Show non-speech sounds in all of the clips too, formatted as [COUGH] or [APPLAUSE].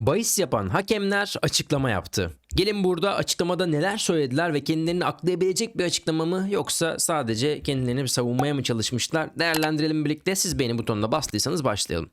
Bahis yapan hakemler açıklama yaptı. Gelin burada açıklamada neler söylediler ve kendilerini aklayabilecek bir açıklama mı yoksa sadece kendilerini savunmaya mı çalışmışlar? Değerlendirelim birlikte. Siz beğeni butonuna bastıysanız başlayalım.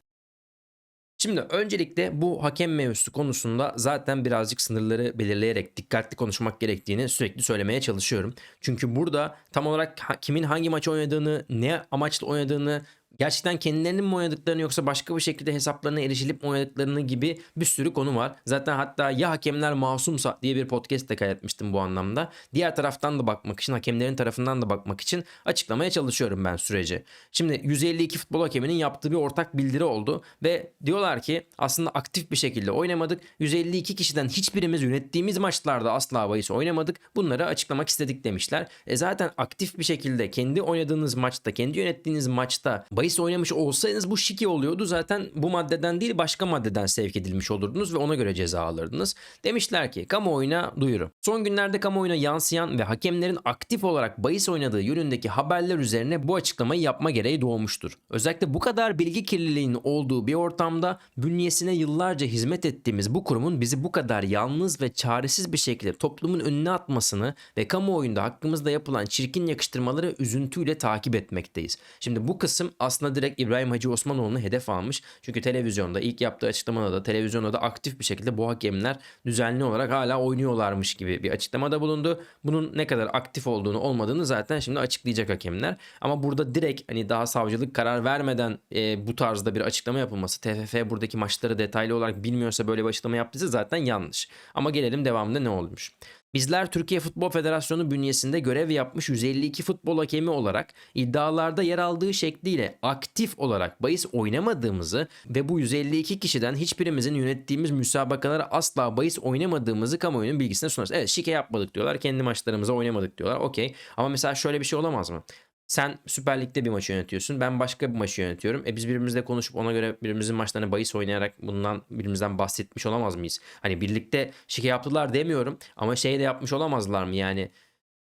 Şimdi öncelikle bu hakem mevzusu konusunda zaten birazcık sınırları belirleyerek dikkatli konuşmak gerektiğini sürekli söylemeye çalışıyorum. Çünkü burada tam olarak kimin hangi maç oynadığını, ne amaçla oynadığını, gerçekten kendilerinin mi oynadıklarını yoksa başka bir şekilde hesaplarına erişilip mi oynadıklarını gibi bir sürü konu var. Zaten hatta ya hakemler masumsa diye bir podcast de kaydetmiştim bu anlamda. Diğer taraftan da bakmak için, hakemlerin tarafından da bakmak için açıklamaya çalışıyorum ben süreci. Şimdi 152 futbol hakeminin yaptığı bir ortak bildiri oldu ve diyorlar ki aslında aktif bir şekilde oynamadık. 152 kişiden hiçbirimiz yönettiğimiz maçlarda asla bahis oynamadık. Bunları açıklamak istedik demişler. E zaten aktif bir şekilde kendi oynadığınız maçta, kendi yönettiğiniz maçta bahis oynamış olsaydınız bu şike oluyordu. Zaten bu maddeden değil başka maddeden sevk edilmiş olurdunuz ve ona göre ceza alırdınız. Demişler ki kamuoyuna duyuru. Son günlerde kamuoyuna yansıyan ve hakemlerin aktif olarak bahis oynadığı yönündeki haberler üzerine bu açıklamayı yapma gereği doğmuştur. Özellikle bu kadar bilgi kirliliğinin olduğu bir ortamda bünyesine yıllarca hizmet ettiğimiz bu kurumun bizi bu kadar yalnız ve çaresiz bir şekilde toplumun önüne atmasını ve kamuoyunda hakkımızda yapılan çirkin yakıştırmaları üzüntüyle takip etmekteyiz. Şimdi bu kısım aslında direkt İbrahim Hacı Osmanoğlu'nu hedef almış. Çünkü televizyonda ilk yaptığı açıklamada da televizyonda da aktif bir şekilde bu hakemler düzenli olarak hala oynuyorlarmış gibi bir açıklamada bulundu. Bunun ne kadar aktif olduğunu olmadığını zaten şimdi açıklayacak hakemler. Ama burada direkt hani daha savcılık karar vermeden e, bu tarzda bir açıklama yapılması TFF buradaki maçları detaylı olarak bilmiyorsa böyle bir açıklama yaptıysa zaten yanlış. Ama gelelim devamında ne olmuş. Bizler Türkiye Futbol Federasyonu bünyesinde görev yapmış 152 futbol hakemi olarak iddialarda yer aldığı şekliyle aktif olarak bahis oynamadığımızı ve bu 152 kişiden hiçbirimizin yönettiğimiz müsabakalara asla bahis oynamadığımızı kamuoyunun bilgisine sunarız. Evet şike yapmadık diyorlar. Kendi maçlarımıza oynamadık diyorlar. Okey. Ama mesela şöyle bir şey olamaz mı? Sen Süper Lig'de bir maçı yönetiyorsun. Ben başka bir maçı yönetiyorum. E biz birbirimizle konuşup ona göre birbirimizin maçlarına bahis oynayarak bundan birbirimizden bahsetmiş olamaz mıyız? Hani birlikte şike yaptılar demiyorum ama şey de yapmış olamazlar mı yani?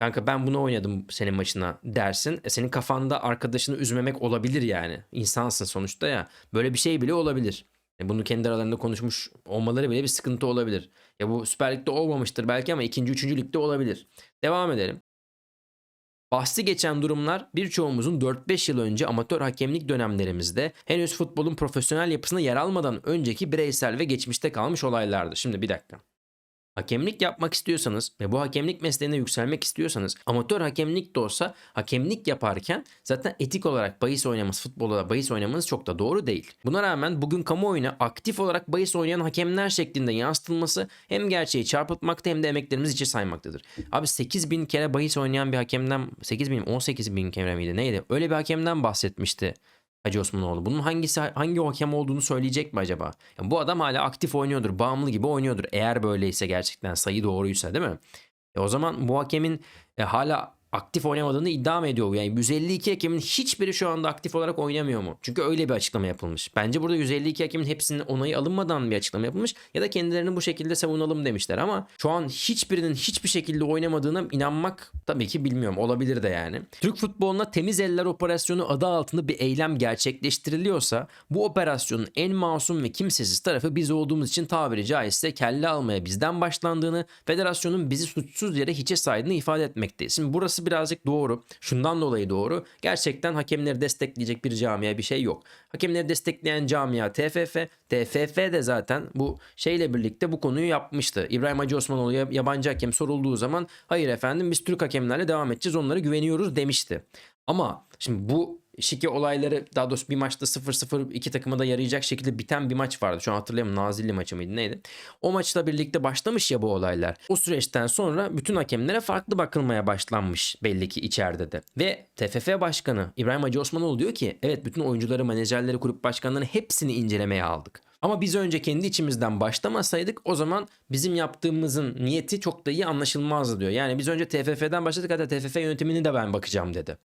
Kanka ben bunu oynadım senin maçına dersin. E senin kafanda arkadaşını üzmemek olabilir yani. İnsansın sonuçta ya. Böyle bir şey bile olabilir. E bunu kendi aralarında konuşmuş olmaları bile bir sıkıntı olabilir. Ya bu Süper Lig'de olmamıştır belki ama ikinci, üçüncü ligde olabilir. Devam edelim. Bahsi geçen durumlar birçoğumuzun 4-5 yıl önce amatör hakemlik dönemlerimizde henüz futbolun profesyonel yapısına yer almadan önceki bireysel ve geçmişte kalmış olaylardı. Şimdi bir dakika. Hakemlik yapmak istiyorsanız ve bu hakemlik mesleğine yükselmek istiyorsanız amatör hakemlik de olsa hakemlik yaparken zaten etik olarak bahis oynaması, futbolda bahis oynamanız çok da doğru değil. Buna rağmen bugün kamuoyuna aktif olarak bahis oynayan hakemler şeklinde yansıtılması hem gerçeği çarpıtmakta hem de emeklerimizi içe saymaktadır. Abi 8 bin kere bahis oynayan bir hakemden 8 bin 18 bin kere miydi neydi? Öyle bir hakemden bahsetmişti Hacı Osmanoğlu. Bunun hangisi hangi hakem olduğunu söyleyecek mi acaba? Yani bu adam hala aktif oynuyordur, bağımlı gibi oynuyordur. Eğer böyleyse gerçekten sayı doğruysa değil mi? E o zaman bu hakemin e, hala aktif oynamadığını iddia mı ediyor? Yani 152 hakemin hiçbiri şu anda aktif olarak oynamıyor mu? Çünkü öyle bir açıklama yapılmış. Bence burada 152 hakemin hepsinin onayı alınmadan bir açıklama yapılmış ya da kendilerini bu şekilde savunalım demişler ama şu an hiçbirinin hiçbir şekilde oynamadığına inanmak tabii ki bilmiyorum. Olabilir de yani. Türk futboluna temiz eller operasyonu adı altında bir eylem gerçekleştiriliyorsa bu operasyonun en masum ve kimsesiz tarafı biz olduğumuz için tabiri caizse kelle almaya bizden başlandığını, federasyonun bizi suçsuz yere hiçe saydığını ifade etmekteyiz. Şimdi burası birazcık doğru. Şundan dolayı doğru. Gerçekten hakemleri destekleyecek bir camia bir şey yok. Hakemleri destekleyen camia TFF. TFF de zaten bu şeyle birlikte bu konuyu yapmıştı. İbrahim Hacı Osmanoğlu yabancı hakem sorulduğu zaman hayır efendim biz Türk hakemlerle devam edeceğiz onlara güveniyoruz demişti. Ama şimdi bu şike olayları daha doğrusu bir maçta 0-0 iki takıma da yarayacak şekilde biten bir maç vardı. Şu an hatırlayamıyorum Nazilli maçı mıydı neydi? O maçla birlikte başlamış ya bu olaylar. O süreçten sonra bütün hakemlere farklı bakılmaya başlanmış belli ki içeride de. Ve TFF Başkanı İbrahim Hacı Osmanoğlu diyor ki evet bütün oyuncuları, menajerleri, kulüp başkanlarını hepsini incelemeye aldık. Ama biz önce kendi içimizden başlamasaydık o zaman bizim yaptığımızın niyeti çok da iyi anlaşılmazdı diyor. Yani biz önce TFF'den başladık hatta TFF yönetimini de ben bakacağım dedi.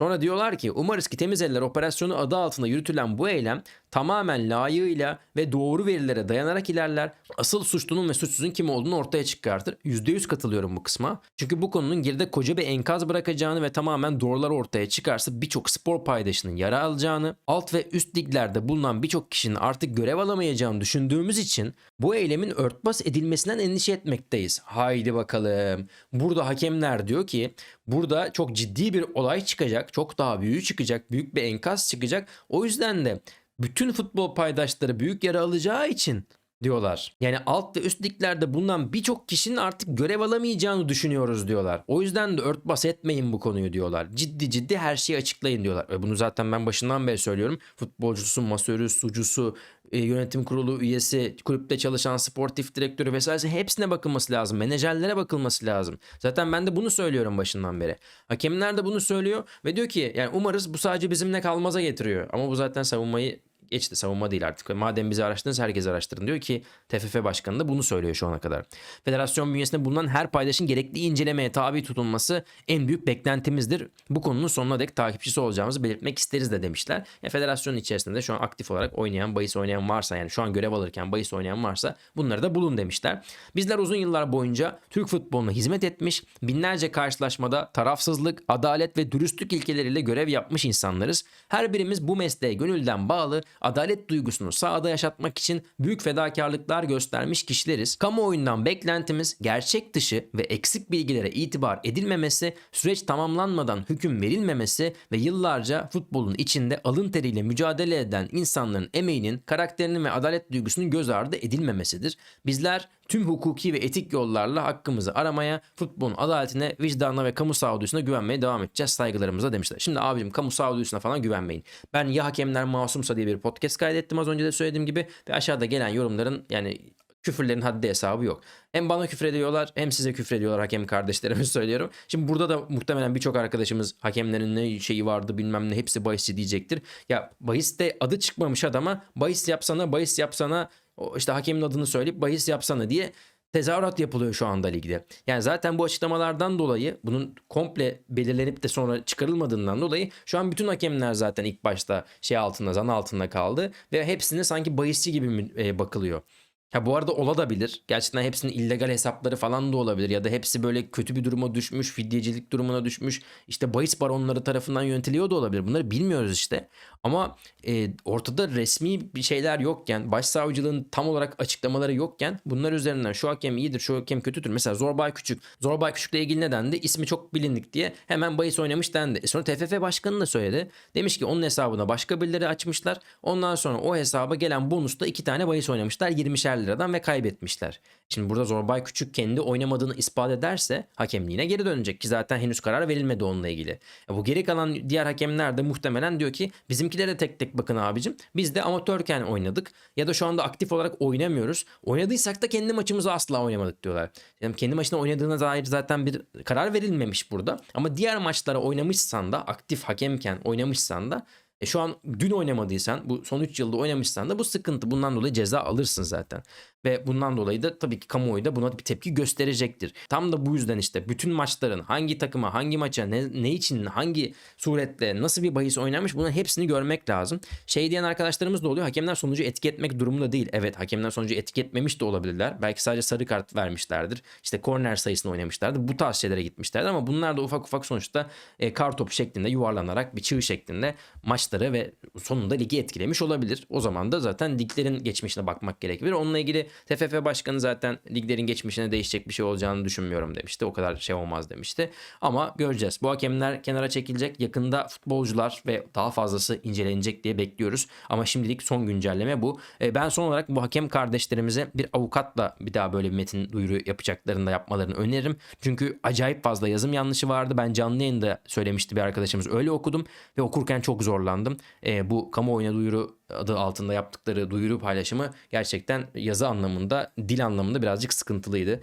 Sonra diyorlar ki umarız ki temiz eller operasyonu adı altında yürütülen bu eylem tamamen layığıyla ve doğru verilere dayanarak ilerler. Asıl suçlunun ve suçsuzun kim olduğunu ortaya çıkartır. %100 katılıyorum bu kısma. Çünkü bu konunun geride koca bir enkaz bırakacağını ve tamamen doğrular ortaya çıkarsa birçok spor paydaşının yara alacağını, alt ve üst liglerde bulunan birçok kişinin artık görev alamayacağını düşündüğümüz için bu eylemin örtbas edilmesinden endişe etmekteyiz. Haydi bakalım. Burada hakemler diyor ki burada çok ciddi bir olay çıkacak. Çok daha büyüğü çıkacak. Büyük bir enkaz çıkacak. O yüzden de bütün futbol paydaşları büyük yara alacağı için diyorlar. Yani alt ve üst liglerde bulunan birçok kişinin artık görev alamayacağını düşünüyoruz diyorlar. O yüzden de örtbas etmeyin bu konuyu diyorlar. Ciddi ciddi her şeyi açıklayın diyorlar. Ve bunu zaten ben başından beri söylüyorum. Futbolcusu, masörü, sucusu, e, yönetim kurulu üyesi, kulüpte çalışan sportif direktörü vesaire hepsine bakılması lazım. Menajerlere bakılması lazım. Zaten ben de bunu söylüyorum başından beri. Hakemler de bunu söylüyor ve diyor ki yani umarız bu sadece bizimle kalmaza getiriyor. Ama bu zaten savunmayı geçti savunma değil artık. Madem bizi araştırdınız herkes araştırın diyor ki TFF Başkanı da bunu söylüyor şu ana kadar. Federasyon bünyesinde bulunan her paydaşın gerekli incelemeye tabi tutulması en büyük beklentimizdir. Bu konunun sonuna dek takipçisi olacağımızı belirtmek isteriz de demişler. Ya, federasyonun içerisinde de şu an aktif olarak oynayan, bahis oynayan varsa yani şu an görev alırken bahis oynayan varsa bunları da bulun demişler. Bizler uzun yıllar boyunca Türk futboluna hizmet etmiş, binlerce karşılaşmada tarafsızlık, adalet ve dürüstlük ilkeleriyle görev yapmış insanlarız. Her birimiz bu mesleğe gönülden bağlı, adalet duygusunu sahada yaşatmak için büyük fedakarlıklar göstermiş kişileriz. Kamuoyundan beklentimiz gerçek dışı ve eksik bilgilere itibar edilmemesi, süreç tamamlanmadan hüküm verilmemesi ve yıllarca futbolun içinde alın teriyle mücadele eden insanların emeğinin, karakterinin ve adalet duygusunun göz ardı edilmemesidir. Bizler tüm hukuki ve etik yollarla hakkımızı aramaya, futbolun adaletine, vicdanına ve kamu sağduyusuna güvenmeye devam edeceğiz saygılarımıza demişler. Şimdi abicim kamu sağduyusuna falan güvenmeyin. Ben ya hakemler masumsa diye bir podcast kaydettim az önce de söylediğim gibi ve aşağıda gelen yorumların yani küfürlerin haddi hesabı yok. Hem bana küfür ediyorlar hem size küfür ediyorlar hakem kardeşlerime [LAUGHS] söylüyorum. Şimdi burada da muhtemelen birçok arkadaşımız hakemlerin ne şeyi vardı bilmem ne hepsi bahisçi diyecektir. Ya bahiste adı çıkmamış adama bahis yapsana bahis yapsana işte hakemin adını söyleyip bahis yapsana diye tezahürat yapılıyor şu anda ligde. Yani zaten bu açıklamalardan dolayı bunun komple belirlenip de sonra çıkarılmadığından dolayı şu an bütün hakemler zaten ilk başta şey altında zan altında kaldı ve hepsine sanki bahisçi gibi e, bakılıyor. Ha bu arada olabilir. Gerçekten hepsinin illegal hesapları falan da olabilir. Ya da hepsi böyle kötü bir duruma düşmüş, fidyecilik durumuna düşmüş. İşte bahis baronları tarafından yönetiliyor da olabilir. Bunları bilmiyoruz işte. Ama e, ortada resmi bir şeyler yokken, başsavcılığın tam olarak açıklamaları yokken bunlar üzerinden şu hakem iyidir, şu hakem kötüdür. Mesela Zorbay Küçük. Zorbay Küçük'le ilgili ne dendi? İsmi çok bilindik diye hemen bahis oynamış dendi. E sonra TFF Başkanı da söyledi. Demiş ki onun hesabına başka birileri açmışlar. Ondan sonra o hesaba gelen bonusla iki tane bahis oynamışlar. 20'şer liradan ve kaybetmişler. Şimdi burada Zorbay Küçük kendi oynamadığını ispat ederse hakemliğine geri dönecek ki zaten henüz karar verilmedi onunla ilgili. E bu geri kalan diğer hakemler de muhtemelen diyor ki bizimkilere tek tek bakın abicim. Biz de amatörken oynadık ya da şu anda aktif olarak oynamıyoruz. Oynadıysak da kendi maçımızı asla oynamadık diyorlar. Yani kendi maçına oynadığına dair zaten bir karar verilmemiş burada. Ama diğer maçlara oynamışsan da aktif hakemken oynamışsan da e şu an dün oynamadıysan bu son 3 yılda oynamışsan da bu sıkıntı. Bundan dolayı ceza alırsın zaten. Ve bundan dolayı da tabii ki kamuoyu da buna bir tepki gösterecektir. Tam da bu yüzden işte bütün maçların hangi takıma, hangi maça, ne, ne için, hangi suretle, nasıl bir bahis oynanmış bunların hepsini görmek lazım. Şey diyen arkadaşlarımız da oluyor. Hakemler sonucu etki etmek durumunda değil. Evet hakemler sonucu etki etmemiş de olabilirler. Belki sadece sarı kart vermişlerdir. İşte korner sayısını oynamışlardır. Bu tarz şeylere gitmişlerdir ama bunlar da ufak ufak sonuçta e, kar topu şeklinde yuvarlanarak bir çığ şeklinde maçları ve sonunda ligi etkilemiş olabilir. O zaman da zaten liglerin geçmişine bakmak gerekir. Onunla ilgili TFF Başkanı zaten liglerin geçmişine değişecek bir şey olacağını düşünmüyorum demişti. O kadar şey olmaz demişti. Ama göreceğiz. Bu hakemler kenara çekilecek. Yakında futbolcular ve daha fazlası incelenecek diye bekliyoruz. Ama şimdilik son güncelleme bu. E, ben son olarak bu hakem kardeşlerimize bir avukatla bir daha böyle bir metin duyuru yapacaklarını da yapmalarını öneririm. Çünkü acayip fazla yazım yanlışı vardı. Ben canlı yayında söylemişti bir arkadaşımız. Öyle okudum ve okurken çok zorlandım. E, bu kamuoyuna duyuru adı altında yaptıkları duyuru paylaşımı gerçekten yazı anlamında, dil anlamında birazcık sıkıntılıydı.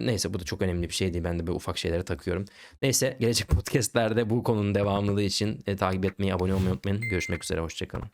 Neyse bu da çok önemli bir şey değil. Ben de böyle ufak şeylere takıyorum. Neyse gelecek [LAUGHS] podcastlerde bu konunun devamlılığı için e, takip etmeyi, abone olmayı unutmayın. Görüşmek üzere. Hoşçakalın.